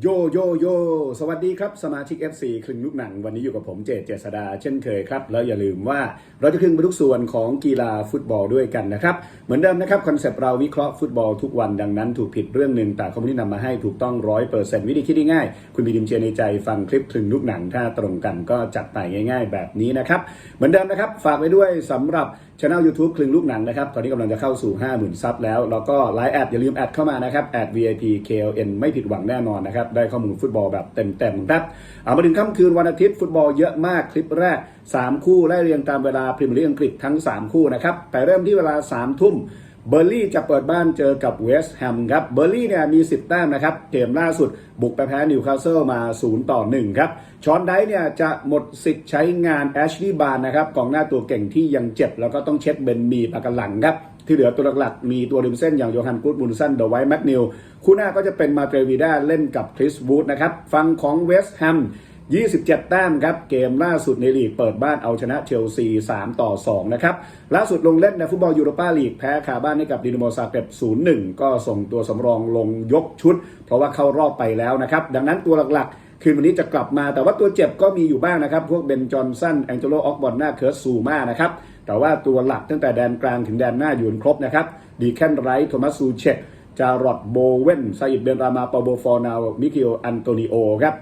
โยโยโยสวัสดีครับสมาชิก FC คลึงลูกหนัง วันนี้อยู่กับผมเจตเจษดาเช่นเคยครับ แล้วอย่าลืมว่าเราจะคลึงไปทุกส่วนของกีฬาฟุตบอลด้วยกันนะครับ เหมือนเดิมนะครับ คอนเซปต์เราวิเคราะห์ฟุตบอลทุกวันดังนั้นถูกผิดเรื่องหนึ่งแต่ข้อมูลที่นำมาให้ถูกต้องร้อยเปอร์เซ็นต์วิธีคิดง่ายๆคุณมีดิมเชียในใจฟังคลิปคลึงลูกหนังถ้าตรงกันก็จัดไปง่าย ๆ แบบนี้นะครับเหมือนเดิมนะครับฝากไว้ด้วยสำหรับช anel YouTube คลึงลูกหนังนะครับ ตอนนี้กำลังจะเข้าสู่ 50,000 ซับแล้ว แล้วก็ไลน์แอดอย่าลืมแอดเข้ามานะครับแอด VIP KLN ไม่ผิดหวังแน่นอนนะครับ ได้ข้อมูลฟุตบอลแบบเต็มๆครับเอามาถึงค่ำคืนวันอาทิตย์ฟุตบอลเยอะมากคลิปแรก 3 คู่ไล่เรียงตามเวลาพรีเมียร์ลีกอังกฤษทั้ง 3 คู่นะครับแต่เริ่มที่เวลา 3 ทุ่ม เบอร์ลี่จะเปิดบ้านเจอกับเวสต์แฮมครับเบอร์ลี่เนี่ยมี 10 แต้มนะครับเกมล่าสุดบุกไปแพ้นิวคาสเซิลมา 0 ต่อ 1 ครับชอนไดเนี่ยจะหมดสิทธิ์ใช้งานแอชลีย์บาร์นะครับกองหน้าตัวเก่งที่ยังเจ็บ แล้วก็ต้องเช็ดเบนมีปากกันหลังครับที่เหลือตัวหลักๆมีตัวริมเส้นอย่างโยฮันกูดมุนสันเดอะไวท์แมกนิลคู่หน้าก็จะเป็นมาเตรวีด้าเล่นกับคริสวูดนะครับฟังของเวสต์แฮม 27 แต้มครับ เกมล่าสุดในลีกเปิดบ้านเอาชนะเชลซี 3 ต่อ 2 นะครับ ล่าสุดลงเล่นในฟุตบอลยูโรปาลีกแพ้คาบ้านให้กับดินโมซาเก็บ0-1 ก็ส่งตัวสำรองลงยกชุด เพราะว่าเข้ารอบไปแล้วนะครับ ดังนั้นตัวหลักๆคืนวันนี้จะกลับมาแต่ว่าตัวเจ็บก็มีอยู่บ้างนะครับ พวกเบนจอนสันแองเจโลออกบอลหน้าเคิร์สซูมานะครับ แต่ว่าตัวหลักตั้งแต่แดนกลางถึงแดนหน้าอยู่ครบนะครับ ดีแคนไรท์โทมัสซูเชตจารอดโบเวนซาอิดเบนรามาปาโบฟอร์นาวมิเกลอันโตนิโอครับ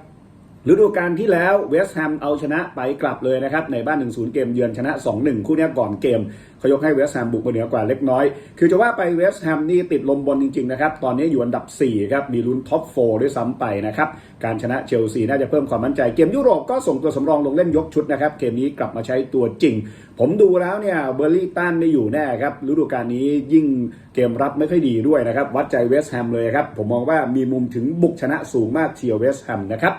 ฤดูกาลที่แล้วเวสต์แฮมเอาชนะไปกลับเลยนะครับ ในบ้าน 1-0 เกมเยือนชนะ 2-1 คู่นี้ก่อนเกมเขายกให้เวสต์แฮมบุกมาเหนือกว่าเล็กน้อย คือจะว่าไปเวสต์แฮมนี่ติดลมบนจริงๆนะครับ ตอนนี้อยู่อันดับ 4 ครับ มีลุ้นท็อป 4 ด้วยซ้ำไปนะครับ การชนะเชลซีน่าจะเพิ่มความมั่นใจเกมยุโรปก็ส่งตัวสำรองลงเล่นยกชุดนะครับเกมนี้กลับมาใช้ตัวจริง ผมดูแล้วเนี่ยเบอร์ลี่ต้านไม่อยู่แน่ครับฤดูกาลนี้ยิ่งเกมรับไม่ค่อยดีด้วยนะครับวัดใจเวสต์แฮมเลยครับผมมองว่ามีมุมถึงบุกชนะสูงมากเชียร์เวสต์แฮมนะครับ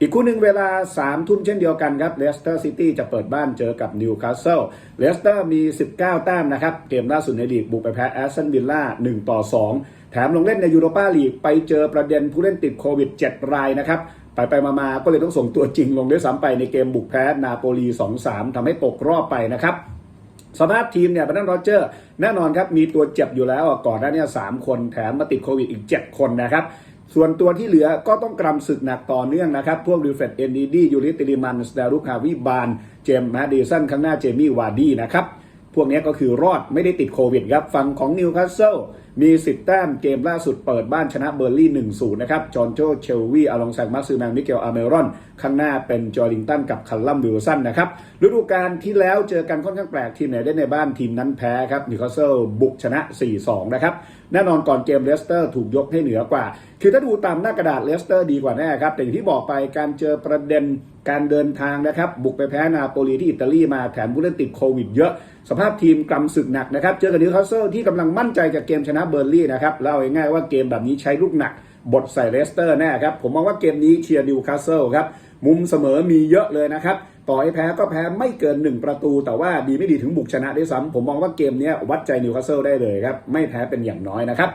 อีกคู่หนึ่งเวลา3ทุ่มเช่นเดียวกันครับเลสเตอร์ซิตี้จะเปิดบ้านเจอกับนิวคาสเซิลเลสเตอร์มี 19 แต้มนะครับ เกมล่าสุดในลีกบุกไปแพ้แอสตันวิลล่า1ต่อ 2 แถมลงเล่นในยูโรปาลีกไปเจอประเด็นผู้เล่นติดโควิด 7 รายนะครับไปไปมามาก็เลยต้องส่งตัวจริงลงด้วยซ้ำไปในเกมบุกแพ้นาโปลี 2-3ทำให้ตกรอบไปนะครับสภาพทีมเนี่ยบรรดานโรเจอร์แน่นอนครับ มีตัวเจ็บอยู่แล้วก่อนหน้านี้สามคนแถมมาติดโควิดอีก 7 คนนะครับ ส่วนตัวที่เหลือก็ต้องกรำศึกหนักต่อเนื่องนะครับ พวกริวเฟตเอ็นดีดียูริติลิมันสดารุคาวิบาน เจมส์แมดดิสันข้างหน้าเจมี่วาร์ดี้นะครับ พวกนี้ก็คือรอดไม่ได้ติดโควิดครับ ฝั่งของนิวคาสเซิล มี 10 แต้มเกมล่าสุดเปิดบ้านชนะเบอร์ลี่ 1-0 นะครับ จอห์นโจเชลวีอลองแซงมาร์ซูแมนมิเกลอาเมรอน ข้างหน้าเป็นจอร์ลิงตันกับคัลลัมวิลสันนะครับ ฤดูกาลที่แล้วเจอกันค่อนข้างแปลก ทีมไหนได้ในบ้านทีมนั้นแพ้ครับนิวคาสเซิลบุกชนะ 4-2 นะครับ แน่นอนก่อนเกมเลสเตอร์ถูกยกให้เหนือกว่า คือถ้าดูตามหน้ากระดาษเลสเตอร์ดีกว่าแน่ครับ แต่อย่างที่บอกไปการเจอประเด็นการเดินทางนะครับ บุกไปแพ้นาโปลีที่อิตาลีมาแถมผู้เล่นติดโควิดเยอะ สภาพทีมกำศึกหนักนะครับ เจอกับนิวคาสเซิลที่กำลังมั่นใจจากเกมชนะเบอร์ลี่นะครับเล่าง่ายๆว่าเกมแบบนี้ใช้ลูกหนักบทใส่เลสเตอร์แน่ครับ ผมมองว่าเกมนี้เชียร์ดิวคาสเซิลครับ มุมเสมอมีเยอะเลยนะครับ ต่อให้แพ้ก็แพ้ไม่เกิน 1 ประตู แต่ว่าดีไม่ดีถึงบุกชนะได้ซ้ำผมมองว่าเกมนี้วัดใจนิวคาสเซิลได้เลยครับ ไม่แพ้เป็นอย่างน้อยนะครับ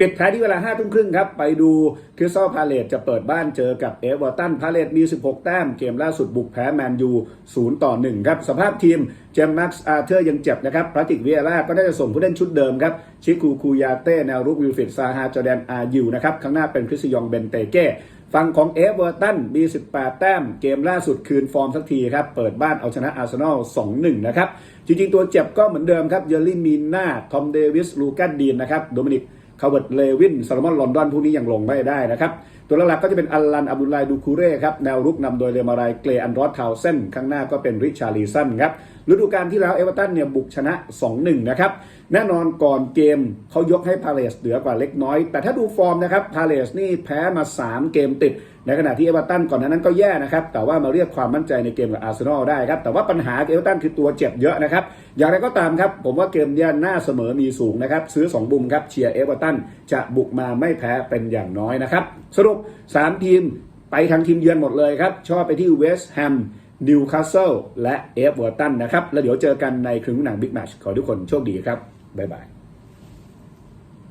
ปิดท้ายที่เวลา5ทุ่มครึ่งครับ ไปดูคริสตัลพาเลตจะเปิดบ้านเจอกับเอเวอร์ตันพาเลตมี 16 แต้ม เกมล่าสุดบุกแพ้แมนยู0ต่อ 1 ครับ สภาพทีม เจมส์แม็กซ์อาร์เธอร์ยังเจ็บนะครับพลาติกเวียร่าก็ได้จะส่งผู้เล่นชุดเดิมครับ ชิคูคูยาเต้ แนวรุกวิลฟิดซาฮาจอแดนอายูนะครับ ข้างหน้าเป็นคริสยองเบนเตเก้ฝั่งของเอเวอร์ตันมี 18 แต้ม เกมล่าสุดคืนฟอร์มสักทีครับ เปิดบ้านเอาชนะอาร์เซนอล 2-1 นะครับ จริงๆ ตัวเจ็บก็เหมือนเดิมครับ เยอร์ลี่มีนาทอมเดวิส ลูกัสดีนนะครับ โดมินิก คาร์เวิร์ดเลวินซาลมอนลอนดอนพวกนี้ยังลงไม่ได้นะครับ ตัวหลักๆก็จะเป็นอัลลันอับดุลไลดูคูเร่ครับแนวรุกนำโดยเรมารายเกลอันรอสทาวเซนข้างหน้าก็เป็นริชาร์ลีสันครับ ฤดูกาลที่แล้วเอเวอร์ตันเนี่ยบุกชนะ 2-1 นะครับ แน่นอนก่อนเกมเขายกให้พาเลสเหนือกว่าเล็กน้อย แต่ถ้าดูฟอร์มนะครับพาเลสนี่แพ้มา 3 เกมติด ในขณะที่เอเวอร์ตันก่อนหนานั้นก็แย่นะครับ แต่ว่ามาเรียกความมั่นใจในเกมกับอาร์เซนอลได้ครับ แต่ว่าปัญหาเอเวอร์ตันคือตัวเจ็บเยอะนะครับ อย่างไรก็ตามครับ ผมว่าเกมเนี้ยน่าเสมอมีสูงนะครับ ซื้อ 2 บุมครับเชียร์เอเวอร์ตันจะบุกมาไม่แพ้เป็นอย่างน้อยนะครับ สรุป 3 ทีมไปทางทีมเยือนหมดเลยครับชอบไปที่เวสต์แฮม นิวคาสเซิลและเอฟเวอร์ตันนะครับ แล้วเดี๋ยวเจอกันในครึ่งหนังบิ๊กแมชขอทุกคนโชคดีครับ บ๊ายบาย